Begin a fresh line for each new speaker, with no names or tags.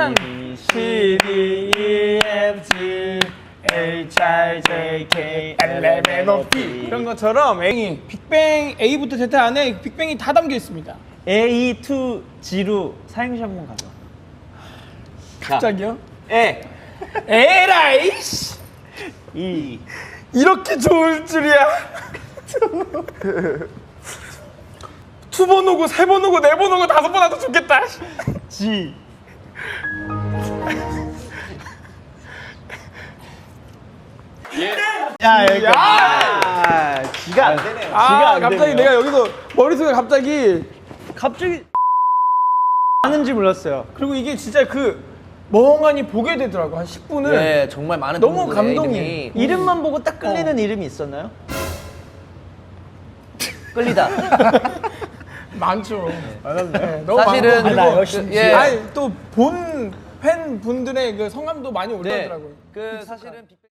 약간
C D E F G H I J K L M N O P
이런 것처럼 A이 빅뱅 A부터 Z 안에 빅뱅이 다 담겨 있습니다.
A to G로 사행시 한번 가죠.
갑자기요?
에
에라이 씨.
E
이렇게 좋을 줄이야. 두 번 오고 세 번 오고 네 번 오고 다섯 번 와도 좋겠다.
G 야 여기 아 G가 안 되네요. G가
아
안
갑자기
되네요.
내가 여기서 머릿속에 갑자기
갑자기 하는지 몰랐어요.
그리고 이게 진짜 그 멍하니 보게 되더라고 한 10분을
네, 정말 많은
너무 감동이에요.
이름이
이름만 보고 딱 끌리는 이름이 있었나요?
끌리다.
많죠. 네, 너무
사실은
많고.
아, 나
그리고
역시
예.
아니 또본 팬 분들의 그 성함도 많이
네.
올라오더라고요.
그 사실은 빅뱅